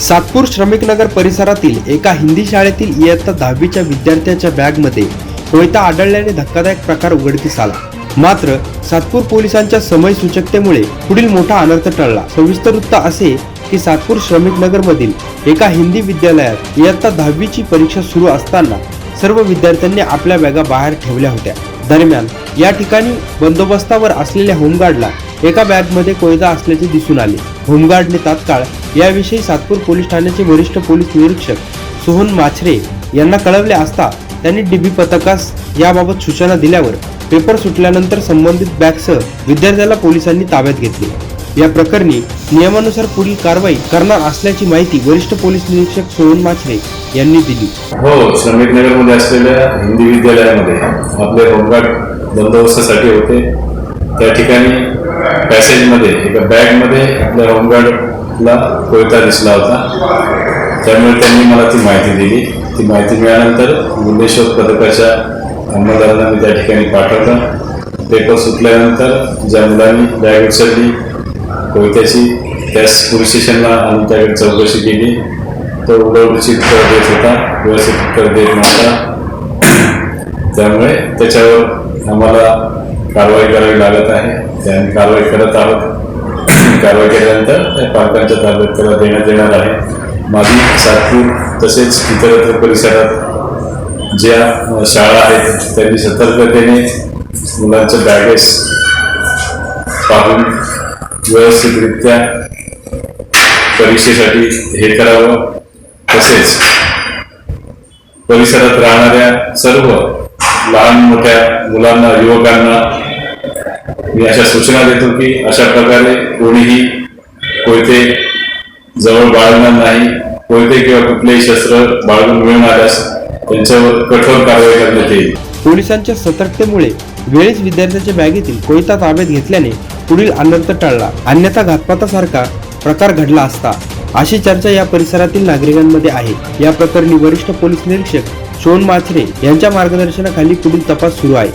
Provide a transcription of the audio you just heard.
सातपूर श्रमिकनगर परिसरातील एका हिंदी शाळेतील इयत्ता दहावीच्या विद्यार्थ्याच्या बॅगमध्ये कोयता आढळल्याने धक्कादायक प्रकार उघडकीस आला. मात्र सातपूर पोलिसांच्या समय सूचकतेमुळे पुढील मोठा अनर्थ टळला. सविस्तर वृत्त असे की सातपूर श्रमिकनगरमधील एका हिंदी विद्यालयात इयत्ता दहावीची परीक्षा सुरू असताना सर्व विद्यार्थ्यांनी आपल्या बॅगा बाहेर ठेवल्या होत्या. दरम्यान या ठिकाणी बंदोबस्तावर असलेल्या होमगार्डला एका बॅगमध्ये कोयता असल्याचे दिसून आले. होमगार्डने तात्काळ याविषयी सातपूर पोलीस ठाण्याचे वरिष्ठ पोलीस निरीक्षक सोहन माछरे यांना कळवले असता त्यांनी डीबी पथकास याबाबत सूचना दिल्यावर पेपर सुटल्यानंतर संबंधित बॅगसह विद्यार्थ्याला पोलिसांनी ताब्यात घेतले. या प्रकरणी नियमानुसार पुढील कारवाई करणार असल्याची माहिती वरिष्ठ पोलीस निरीक्षक सोहन माछरे यांनी दिली. हो श्रमिक असलेल्या हिंदी विद्यालयामध्ये आपले होमगार्ड बंदोबस्तासाठी होते. त्या ठिकाणी पॅसेजमध्ये एका बॅगमध्ये आपल्या होमगार्डला कोयता दिसला होता. त्यामुळे त्यांनी मला ती माहिती दिली. ती माहिती मिळाल्यानंतर गुंडेश्वर पथकाच्या अंमलदारांना मी त्या ठिकाणी पाठवलं. पेपर सुटल्यानंतर ज्या मुलांनी बॅग उचलली कोयत्याची त्याच पोलीस स्टेशनला आणून त्याकडे चौकशी केली. तो उडवडीची उत्तर देत होता व्यवस्थित उत्तर देत नव्हता. त्यामुळे त्याच्यावर आम्हाला कारवाई करावी लागत आहे. त्या आम्ही कारवाई करत आहोत. कारवाई केल्यानंतर त्या पालकांच्या ताब्यात त्याला देण्यात येणार आहे. माझी सातपूर तसेच इतरत्र परिसरात ज्या शाळा आहेत त्यांनी सतर्कतेने मुलांचं बॅगेस पाहून व्यवस्थितरित्या परीक्षेसाठी हे करावं. तसेच परिसरात राहणाऱ्या सर्व लहान मोठ्या मुलांना युवकांना मी अशा सूचना देतो की अशा प्रकारे कोणीही कोयते जवळ बाळगणार नाही कोयते किंवा कुठलेही शस्त्र बाळगून मिळणाऱ्यास त्यांच्यावर कठोर कारवाई करण्यात येईल. पोलिसांच्या सतर्कतेमुळे वेळीच विद्यार्थ्यांच्या बॅगेतील कोयता ताब्यात घेतल्याने पुढील अनर्थ टळला. अन्यथा घातपातासारखा प्रकार घडला असता. अशी चर्चा या परिसरातील नागरिकांमध्ये आहे. या प्रकरणी वरिष्ठ पोलीस निरीक्षक शोन माथरे यांच्या मार्गदर्शनाखाली पुढील तपास सुरू आहे.